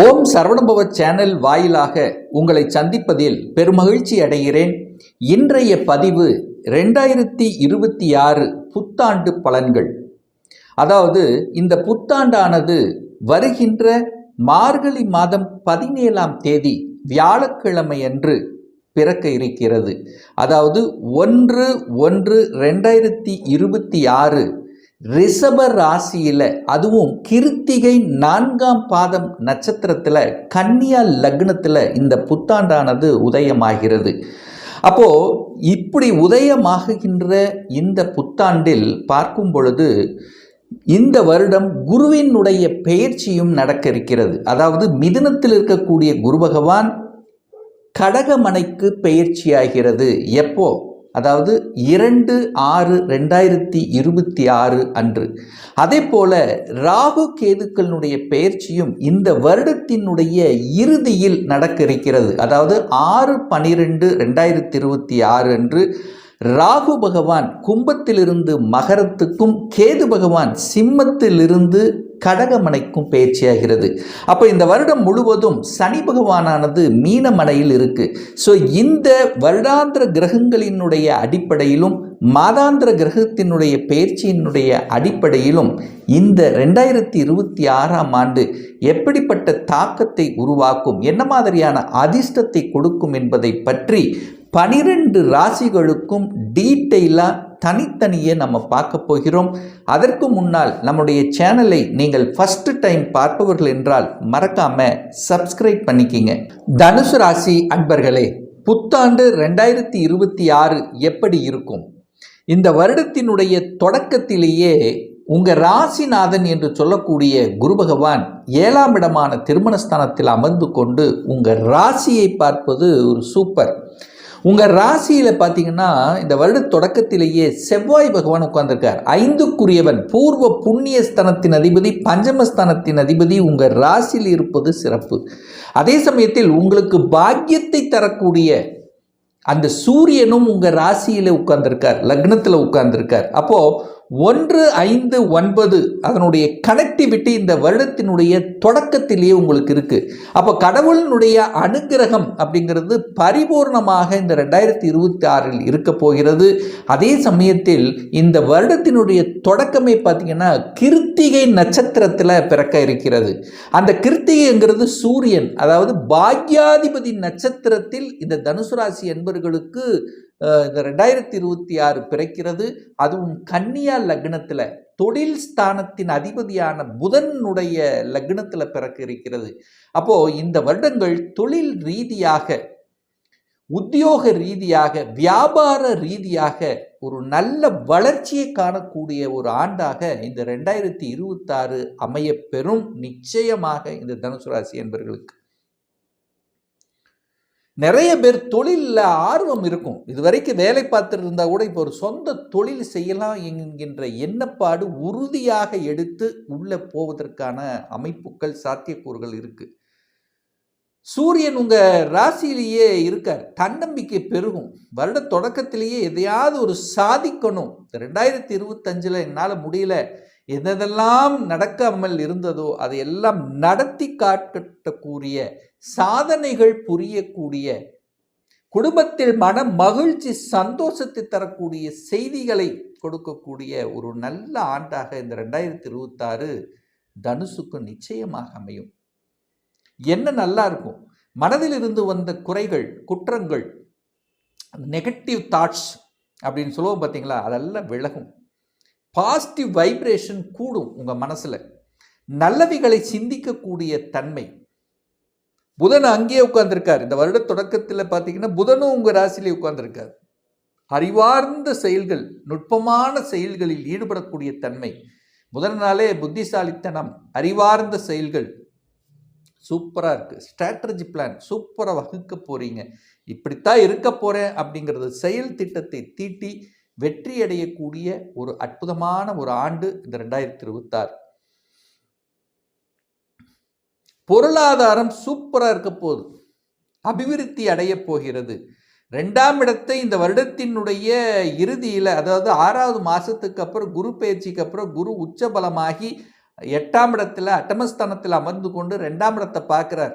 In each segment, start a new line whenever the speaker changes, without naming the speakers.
ஓம் Saravanabhava channel வாயிலாக உங்களை சந்திப்பதில் பெருமகிழ்ச்சி அடைகிறேன். இன்றைய பதிவு ரெண்டாயிரத்தி இருபத்தி ஆறு புத்தாண்டு பலன்கள். அதாவது இந்த புத்தாண்டானது வருகின்ற மார்கழி மாதம் பதினேழாம் தேதி வியாழக்கிழமை அன்று பிறக்க இருக்கிறது. அதாவது ஒன்று ஒன்று ரெண்டாயிரத்தி இருபத்தி ஆறு ரிஷப ராசியில் அதுவும் கிருத்திகை நான்காம் பாதம் நட்சத்திரத்தில் கன்னியா லக்னத்தில் இந்த புத்தாண்டானது உதயமாகிறது. அப்போ இப்படி உதயமாகுகின்ற இந்த புத்தாண்டில் பார்க்கும் பொழுது இந்த வருடம் குருவினுடைய பெயர்ச்சியும் நடக்க இருக்கிறது. அதாவது மிதுனத்தில் இருக்கக்கூடிய குரு பகவான் கடகமனைக்கு பெயர்ச்சியாகிறது. எப்போ? அதாவது இரண்டு ஆறு ரெண்டாயிரத்தி இருபத்தி ஆறு அன்று. அதே போல ராகு கேதுக்களினுடைய பெயர்ச்சியும் இந்த வருடத்தினுடைய இறுதியில் நடக்க இருக்கிறது அதாவது ஆறு பனிரெண்டு ரெண்டாயிரத்தி இருபத்தி ஆறு அன்று ராகு பகவான் கும்பத்திலிருந்து மகரத்துக்கும் கேது பகவான் சிம்மத்திலிருந்து கடகமனைக்கும் பயிற்சியாகிறது அப்போ இந்த வருடம் முழுவதும் சனி பகவானானது மீனமனையில் இருக்கு. ஸோ இந்த வருடாந்திர கிரகங்களினுடைய அடிப்படையிலும் மாதாந்திர கிரகத்தினுடைய பயிற்சியினுடைய அடிப்படையிலும் இந்த ரெண்டாயிரத்தி இருபத்தி ஆறாம் ஆண்டு எப்படிப்பட்ட தாக்கத்தை உருவாக்கும் என்ன மாதிரியான அதிர்ஷ்டத்தை கொடுக்கும் என்பதை பற்றி பனிரெண்டு ராசிகளுக்கும் டீட்டெயிலாக தனித்தனியே நம்ம பார்க்க போகிறோம். அதற்கு முன்னால் நம்முடைய சேனலை நீங்கள் ஃபஸ்ட்டு டைம் பார்ப்பவர்கள் என்றால் மறக்காம சப்ஸ்கிரைப் பண்ணிக்கிங்க. தனுசு ராசி அன்பர்களே புத்தாண்டு ரெண்டாயிரத்தி இருபத்தி ஆறு எப்படி இருக்கும்? இந்த வருடத்தினுடைய தொடக்கத்திலேயே உங்கள் ராசிநாதன் என்று சொல்லக்கூடிய குரு பகவான் ஏழாம் இடமான திருமணஸ்தானத்தில் அமர்ந்து கொண்டு உங்கள் ராசியை பார்ப்பது ஒரு சூப்பர் உங்கள் ராசியில் பார்த்தீங்கன்னா இந்த வருட தொடக்கத்திலேயே செவ்வாய் பகவான் உட்கார்ந்துருக்கார். ஐந்துக்குரியவன் பூர்வ புண்ணிய ஸ்தனத்தின் அதிபதி பஞ்சமஸ்தானத்தின் அதிபதி உங்கள் ராசியில் இருப்பது சிறப்பு. அதே சமயத்தில் உங்களுக்கு பாக்கியத்தை தரக்கூடிய அந்த சூரியனும் உங்கள் ராசியில் உட்கார்ந்துருக்கார் லக்னத்தில் உட்கார்ந்துருக்கார். அப்போது ஒன்று ஐந்து ஒன்பது அதனுடைய கனெக்டிவிட்டி இந்த வருடத்தினுடைய தொடக்கத்திலேயே உங்களுக்கு இருக்குது அப்போ கடவுளினுடைய அனுகிரகம் அப்படிங்கிறது பரிபூர்ணமாக இந்த ரெண்டாயிரத்தி இருபத்தி ஆறில் இருக்க போகிறது. அதே சமயத்தில் இந்த வருடத்தினுடைய தொடக்கமே பார்த்திங்கன்னா கிருத்திகை நட்சத்திரத்தில் பிறக்க இருக்கிறது. அந்த கிருத்திகைங்கிறது சூரியன் அதாவது பாக்யாதிபதி நட்சத்திரத்தில் இந்த தனுசு ராசி என்பர்களுக்கு இந்த ரெண்டாயிரத்தி இருபத்தி ஆறு பிறக்கிறது. அதுவும் கன்னியா லக்னத்தில் தொழில் ஸ்தானத்தின் அதிபதியான புதனுடைய லக்னத்தில் பிறக்க இருக்கிறது. அப்போது இந்த வருடங்கள் தொழில் ரீதியாக உத்தியோக ரீதியாக வியாபார ரீதியாக ஒரு நல்ல வளர்ச்சியை காணக்கூடிய ஒரு ஆண்டாக இந்த ரெண்டாயிரத்தி இருபத்தாறு அமைய பெறும் நிச்சயமாக இந்த தனுசு ராசி என்பர்களுக்கு. நிறைய பேர் தொழிலில் ஆர்வம் இருக்கும். இது வரைக்கும் வேலை பார்த்துட்டு இருந்தால் கூட இப்போ ஒரு சொந்த தொழில் செய்யலாம் என்கின்ற எண்ணப்பாடு உறுதியாக எடுத்து உள்ளே போவதற்கான அமைப்புகள் சாத்தியக்கூறுகள் இருக்குது சூரியன் உங்கள் ராசியிலேயே இருக்கார். தன்னம்பிக்கை பெருகும். வருட தொடக்கத்திலேயே எதையாவது ஒரு சாதிக்கணும். ரெண்டாயிரத்தி இருபத்தஞ்சில் என்னால் முடியல. எதெல்லாம் நடக்காமல் இருந்ததோ அதையெல்லாம் நடத்தி காட்டக்கூடிய சாதனைகள் புரியக்கூடிய குடும்பத்தில் மன மகிழ்ச்சி சந்தோஷத்தை தரக்கூடிய செய்திகளை கொடுக்கக்கூடிய ஒரு நல்ல ஆண்டாக இந்த ரெண்டாயிரத்தி இருபத்தாறு தனுசுக்கு நிச்சயமாக அமையும். என்ன நல்லா இருக்கும். மனதில் இருந்து வந்த குறைகள் குற்றங்கள் நெகட்டிவ் தாட்ஸ் அப்படின்னு சொல்லுவோம் பார்த்தீங்களா? அதெல்லாம் விலகும். பாசிட்டிவ் வைப்ரேஷன் கூடும் உங்கள் மனசில். நல்லவிகளை சிந்திக்கக்கூடிய தன்மை புதன் அங்கேயே உட்கார்ந்துருக்கார். இந்த வருட தொடக்கத்தில் பார்த்தீங்கன்னா புதனும் உங்கள் ராசியிலே உட்கார்ந்துருக்கார். அறிவார்ந்த செயல்கள் நுட்பமான செயல்களில் ஈடுபடக்கூடிய தன்மை. புதனாலே புத்திசாலித்தனம் அறிவார்ந்த செயல்கள். சூப்பராக இருக்குது ஸ்ட்ராட்டஜி பிளான் சூப்பராக வகுக்க போகிறீங்க இப்படித்தான் இருக்க போகிறேன் அப்படிங்கிறது செயல் திட்டத்தை தீட்டி வெற்றி அடையக்கூடிய ஒரு அற்புதமான ஒரு ஆண்டு இந்த ரெண்டாயிரத்தி இருபத்தாறு. பொருளாதாரம் சூப்பராக இருக்க போகுது. அபிவிருத்தி அடைய போகிறது. ரெண்டாம் இடத்தை இந்த வருடத்தினுடைய இறுதியில் அதாவது ஆறாவது மாதத்துக்கு அப்புறம் குரு பயிற்சிக்கு அப்புறம் குரு உச்சபலமாகி எட்டாம் இடத்துல அட்டமஸ்தானத்தில் அமர்ந்து கொண்டு ரெண்டாம் இடத்தை பார்க்குறார்.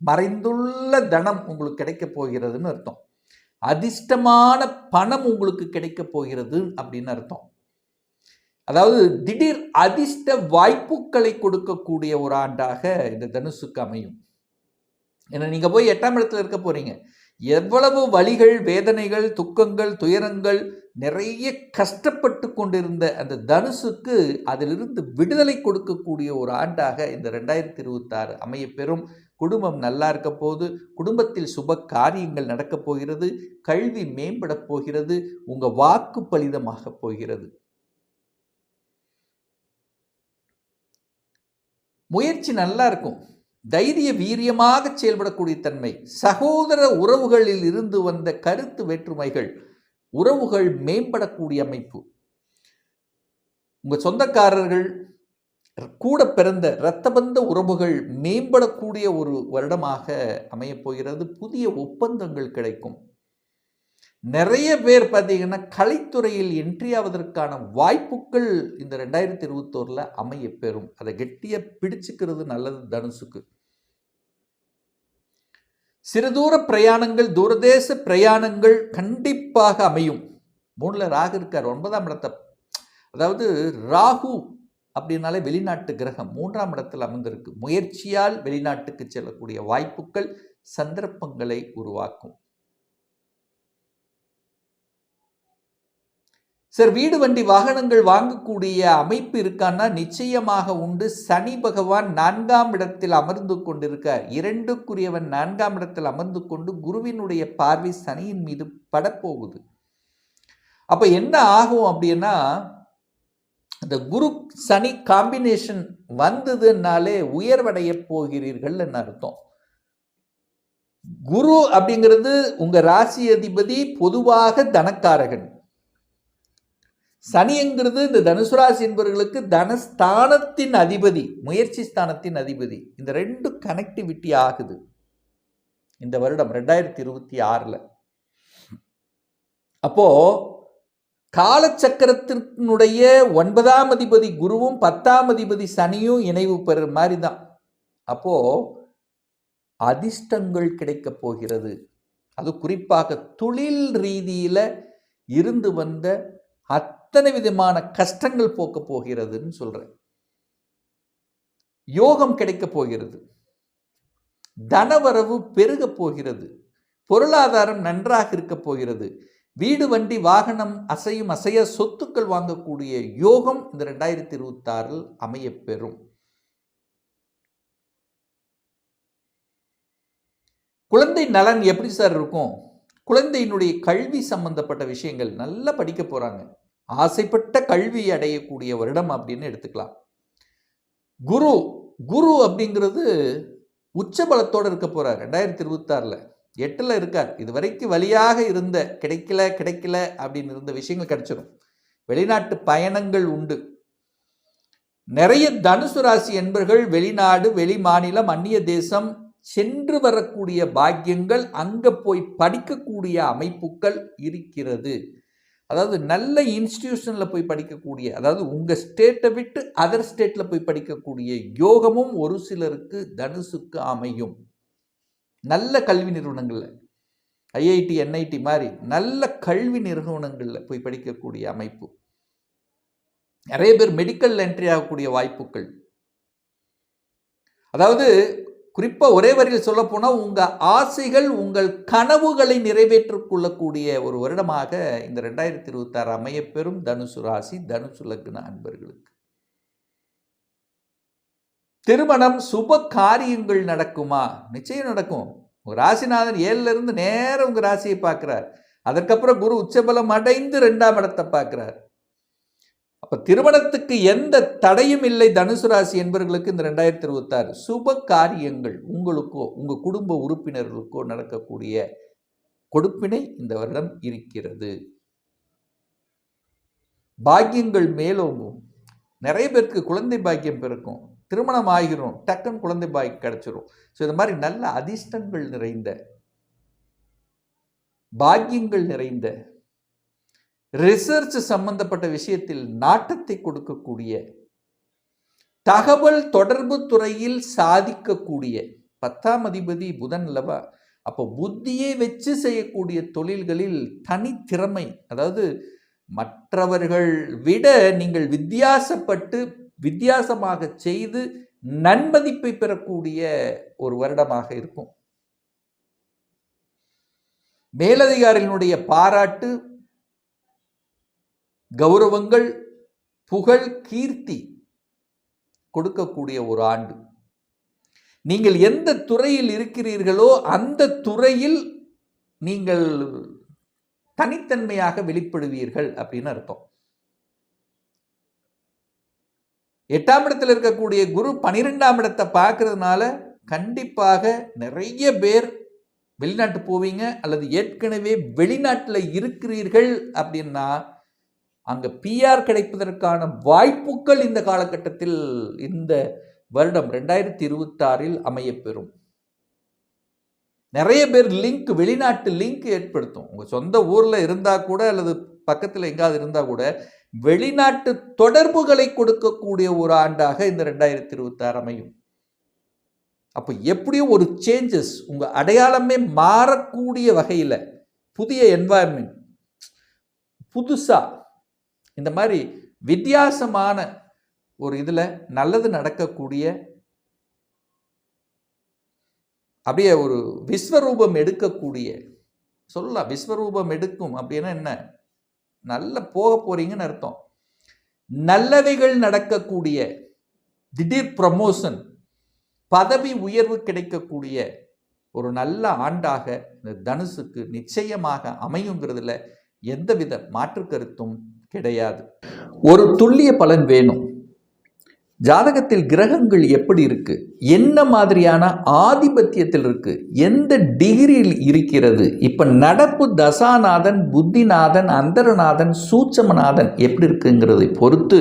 மறைந்துள்ள தனம் உங்களுக்கு கிடைக்க போகிறதுன்னு அர்த்தம். அதிர்ஷ்டமான பணம் உங்களுக்கு கிடைக்க போகிறது அப்படின்னு அர்த்தம். அதாவது திடீர் அதிர்ஷ்ட வாய்ப்புகளை கொடுக்கக்கூடிய ஒரு ஆண்டாக இந்த தனுசுக்கு அமையும். ஏன்னா நீங்கள் போய் எட்டாம் இடத்துல இருக்க போகிறீங்க எவ்வளவு வலிகள் வேதனைகள் துக்கங்கள் துயரங்கள் நிறைய கஷ்டப்பட்டு கொண்டிருந்த அந்த தனுசுக்கு அதிலிருந்து விடுதலை கொடுக்கக்கூடிய ஒரு ஆண்டாக இந்த ரெண்டாயிரத்தி இருபத்தாறு அமைய பெறும். குடும்பம் நல்லா இருக்க போது குடும்பத்தில் சுப காரியங்கள் நடக்கப் போகிறது. கல்வி மேம்படப் போகிறது. உங்கள் வாக்கு பலிதமாக போகிறது. முயற்சி நல்லா இருக்கும். தைரிய வீரியமாக செயல்படக்கூடிய தன்மை. சகோதர உறவுகளில் இருந்து வந்த கருத்து வேற்றுமைகள் உறவுகள் மேம்படக்கூடிய அமைப்பு. உங்கள் சொந்தக்காரர்கள் கூட பிறந்த இரத்தபந்த உறவுகள் மேம்படக்கூடிய ஒரு வருடமாக அமையப் போகிறது. புதிய ஒப்பந்தங்கள் கிடைக்கும். நிறைய பேர் பார்த்தீங்கன்னா கலைத்துறையில் என்ட்ரி ஆவதற்கான வாய்ப்புகள் இந்த ரெண்டாயிரத்தி இருபத்தோரில் அமைய பெறும். அதை கெட்டியாக பிடிச்சுக்கிறது நல்லது தனுசுக்கு. சிறுதூர பிரயாணங்கள் தூரதேச பிரயாணங்கள் கண்டிப்பாக அமையும். மூணில் ராகு இருக்கார். ஒன்பதாம் இடத்தை அதாவது ராகு அப்படின்னாலே வெளிநாட்டு கிரகம் மூன்றாம் இடத்தில் அமர்ந்திருக்கு. முயற்சியால் வெளிநாட்டுக்கு செல்லக்கூடிய வாய்ப்புகள் சந்தர்ப்பங்களை உருவாக்கும். சார் வீடு வண்டி வாகனங்கள் வாங்கக்கூடிய அமைப்பு இருக்கான்னா நிச்சயமாக உண்டு. சனி பகவான் நான்காம் இடத்தில் அமர்ந்து கொண்டிருக்கார். இரண்டுக்குரியவன் நான்காம் இடத்தில் அமர்ந்து கொண்டு குருவினுடைய பார்வை சனியின் மீது படப்போகுது. அப்போ என்ன ஆகும் அப்படின்னா இந்த குரு சனி காம்பினேஷன் வந்ததுனாலே உயர்வடைய போகிறீர்கள் அர்த்தம். குரு அப்படிங்கிறது உங்கள் ராசி அதிபதி பொதுவாக தனக்காரகன். சனிங்கிறது இந்த தனுசு ராசி என்பவர்களுக்கு தனஸ்தானத்தின் அதிபதி முயற்சி ஸ்தானத்தின் அதிபதி. இந்த ரெண்டு கனெக்டிவிட்டி ஆகுது. இந்த வருடம் ரெண்டாயிரத்தி இருபத்தி ஆறில். அப்போ காலச்சக்கரத்தினுடைய ஒன்பதாம் அதிபதி குருவும் பத்தாம் அதிபதி சனியும் இணைவு பெற மாதிரி தான். அப்போ அதிர்ஷ்டங்கள் கிடைக்கப் போகிறது. அது குறிப்பாக தொழில் ரீதியில் இருந்து வந்த அத்தனை விதமான கஷ்டங்கள் போக்க போகிறதுன்னு சொல்கிறேன் யோகம் கிடைக்க போகிறது. தனவரவு பெருக போகிறது. பொருளாதாரம் நன்றாக இருக்க போகிறது. வீடு வண்டி வாகனம் அசையும் அசைய சொத்துக்கள் வாங்கக்கூடிய யோகம் இந்த ரெண்டாயிரத்தி இருபத்தி ஆறில் குழந்தை நலன் எப்படி சார் இருக்கும்? குழந்தையினுடைய கல்வி சம்பந்தப்பட்ட விஷயங்கள் நல்லா படிக்க போகிறாங்க ஆசைப்பட்ட கல்வி அடையக்கூடிய வருடம் அப்படின்னு எடுத்துக்கலாம். குரு குரு அப்படிங்கிறது உச்சபலத்தோடு இருக்க போகிறார் ரெண்டாயிரத்தி இருபத்தாறில் எட்டில் இருக்கார். இது வரைக்கும் வழியாக இருந்த கிடைக்கல கிடைக்கல அப்படின்னு இருந்த விஷயங்கள் கிடைச்சிடும் வெளிநாட்டு பயணங்கள் உண்டு. நிறைய தனுசு ராசி என்பர்கள் வெளிநாடு வெளி மாநிலம் அந்நிய தேசம் சென்று வரக்கூடிய பாக்கியங்கள் அங்கே போய் படிக்கக்கூடிய அமைப்புகள் இருக்கிறது. அதாவது நல்ல இன்ஸ்டிடியூஷனில் போய் படிக்கக்கூடிய அதாவது உங்கள் ஸ்டேட்டை விட்டு அதர் ஸ்டேட்டில் போய் படிக்கக்கூடிய யோகமும் ஒரு சிலருக்கு தனுசுக்கு அமையும். நல்ல கல்வி நிறுவனங்களில் ஐஐடி என்ஐடி மாதிரி நல்ல கல்வி நிறுவனங்களில் போய் படிக்கக்கூடிய அமைப்பு. நிறைய பேர் மெடிக்கல் என்ட்ரி ஆகக்கூடிய வாய்ப்புகள். அதாவது குறிப்பாக ஒரே வரியில் சொல்லப்போனால் உங்கள் ஆசைகள் உங்கள் கனவுகளை நிறைவேற்றிக் கொள்ளக்கூடிய ஒரு வருடமாக இந்த ரெண்டாயிரத்தி இருபத்தாறு அமையப்பெறும் தனுசு ராசி தனுசு லக்ன அன்பர்களுக்கு. திருமணம் சுப காரியங்கள் நடக்குமா? நிச்சயம் நடக்கும். உங்கள் ராசிநாதன் ஏழுல இருந்து நேரம் உங்கள் ராசியை பார்க்குறார். அதற்கப்புறம் குரு உச்சபலம் அடைந்து ரெண்டாம் இடத்தை பார்க்குறார். அப்போ திருமணத்துக்கு எந்த தடையும் இல்லை தனுசு ராசி என்பவர்களுக்கு இந்த ரெண்டாயிரத்தி இருபத்தாறு. சுப காரியங்கள் உங்களுக்கோ உங்கள் குடும்ப உறுப்பினர்களுக்கோ நடக்கக்கூடிய கொடுப்பினை இந்த வருடம் இருக்கிறது. பாக்கியங்கள் மேலோங்கும். நிறைய பேருக்கு குழந்தை பாக்கியம் பிறக்கும். திருமணம் ஆகிரும். டக்குன்னு குழந்தை பாக்கியம் கிடைச்சிரும். ஸோ இந்த மாதிரி நல்ல அதிர்ஷ்டங்கள் நிறைந்த பாக்கியங்கள் நிறைந்த ரிசர்ச் சம்பந்தப்பட்ட விஷயத்தில் நாட்டத்தை கொடுக்கக்கூடிய தகவல் தொடர்பு துறையில் சாதிக்கக்கூடிய பத்தாம் அதிபதி புதன் அல்லவா? அப்போ புத்தியை வச்சு செய்யக்கூடிய தொழில்களில் தனித்திறமை அதாவது மற்றவர்கள் விட நீங்கள் வித்தியாசப்பட்டு வித்தியாசமாக செய்து நன்மதிப்பை பெறக்கூடிய ஒரு வருடமாக இருக்கும். மேலதிகாரிகளுடைய பாராட்டு கௌரவங்கள் புகழ் கீர்த்தி கொடுக்கக்கூடிய ஒரு ஆண்டு. நீங்கள் எந்த துறையில் இருக்கிறீர்களோ அந்த துறையில் நீங்கள் தனித்தன்மையாக வெளிப்படுவீர்கள் அப்படின்னு அர்த்தம். எட்டாம் இடத்தில் இருக்கக்கூடிய குரு பனிரெண்டாம் இடத்தை பார்க்கறதுனால கண்டிப்பாக நிறைய பேர் வெளிநாட்டு போவீங்க அல்லது ஏற்கனவே வெளிநாட்டில் இருக்கிறீர்கள் அப்படின்னா அங்கே பிஆர் கிடைப்பதற்கான வாய்ப்புகள் இந்த காலகட்டத்தில் இந்த வருடம் ரெண்டாயிரத்தி இருபத்தாறில் அமையப்பெறும். நிறைய பேர் லிங்க் வெளிநாட்டு லிங்க் ஏற்படுத்தும். உங்கள் சொந்த ஊரில் இருந்தால் கூட அல்லது பக்கத்தில் எங்காவது இருந்தால் கூட வெளிநாட்டு தொடர்புகளை கொடுக்கக்கூடிய ஒரு ஆண்டாக இந்த ரெண்டாயிரத்தி இருபத்தாறு அமையும். அப்போ எப்படியும் ஒரு சேஞ்சஸ் உங்கள் அடையாளமே மாறக்கூடிய வகையில் புதிய என்வாயன்மெண்ட் புதுசாக இந்த மாதிரி வித்தியாசமான ஒரு இதில் நல்லது நடக்கக்கூடிய அப்படியே ஒரு விஸ்வரூபம் எடுக்கக்கூடிய சொல்லலாம் விஸ்வரூபம் எடுக்கும் அப்படின்னா என்ன? நல்ல போக போறீங்கன்னு அர்த்தம். நல்லவைகள் நடக்கக்கூடிய திடீர் ப்ரமோஷன் பதவி உயர்வு கிடைக்கக்கூடிய ஒரு நல்ல ஆண்டாக இந்த தனுசுக்கு நிச்சயமாக அமையுங்கிறதுல எந்தவித மாற்று கருத்தும் கிடையாது. ஒரு துல்லிய பலன் வேணும். ஜாதகத்தில் கிரகங்கள் எப்படி இருக்கு? என்ன மாதிரியான ஆதிபத்தியத்தில் இருக்கு? எந்த டிகிரியில் இருக்கிறது? இப்போ நடப்பு தசாநாதன் புத்திநாதன் அந்தரநாதன் சூட்சமநாதன் எப்படி இருக்குங்கிறதை பொறுத்து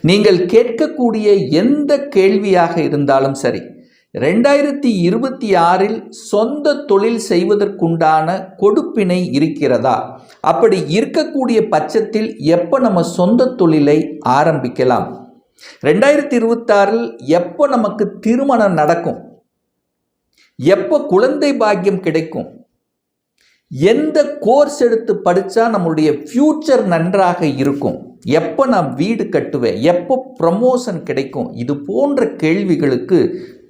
நீங்கள் கேட்கக்கூடிய எந்த கேள்வியாக இருந்தாலும் சரி ரெண்டாயிரத்தி இருபத்தி ஆறில் சொந்த தொழில் செய்வதற்குண்டான கொடுப்பினை இருக்கிறதா? அப்படி இருக்கக்கூடிய பட்சத்தில் எப்போ நம்ம சொந்த தொழிலை ஆரம்பிக்கலாம்? ரெண்டாயிரத்தி இருபத்தாறில் எப்போ நமக்கு திருமணம் நடக்கும்? எப்போ குழந்தை பாக்கியம் கிடைக்கும்? எந்த கோர்ஸ் எடுத்து படித்தா நம்மளுடைய ஃப்யூச்சர் நன்றாக இருக்கும்? எப்போ நான் வீடு கட்டுவேன்? எப்போ ப்ரமோஷன் கிடைக்கும்? இது போன்ற கேள்விகளுக்கு